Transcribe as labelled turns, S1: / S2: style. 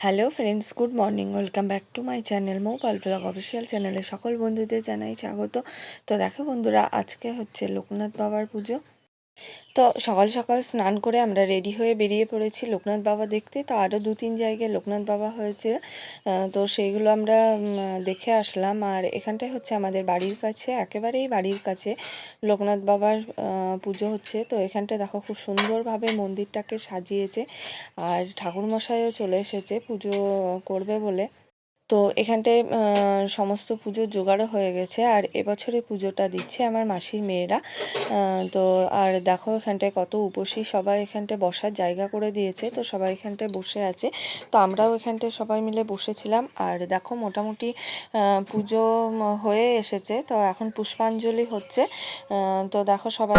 S1: Hello friends good morning welcome back to my channel mobile blog official চ্যানেলে সকল বন্ধুদের জানাই স্বাগত। তো দেখো বন্ধুরা, আজকে হচ্ছে লোকনাথ বাবার পুজো। তো সকাল সকাল স্নান করে আমরা রেডি হয়ে বেরিয়ে পড়েছি লোকনাথ বাবা দেখতে। তো আরও দু তিন জায়গায় লোকনাথ বাবা হয়েছে। তো সেইগুলো আমরা দেখে আসলাম। আর এখানটায় হচ্ছে আমাদের বাড়ির কাছে, একেবারেই বাড়ির কাছে লোকনাথ বাবার পুজো হচ্ছে। তো এখানটায় দেখো খুব সুন্দরভাবে মন্দিরটাকে সাজিয়েছে। আর ঠাকুরমশাইও চলে এসেছে পুজো করবে বলে। তো এখানটায় সমস্ত পুজোর জোগাড়ও হয়ে গেছে আর এবছরে পুজোটা দিচ্ছে আমার মাসির মেয়েরা। তো আর দেখো এখানটায় কত উপসী, সবাই এখানটায় বসার জায়গা করে দিয়েছে, তো সবাই এখানটায় বসে আছে। তো আমরাও এখানটায় সবাই মিলে বসেছিলাম আর দেখো মোটামুটি পুজো হয়ে এসেছে। তো এখন পুষ্পাঞ্জলি হচ্ছে। তো দেখো সবাই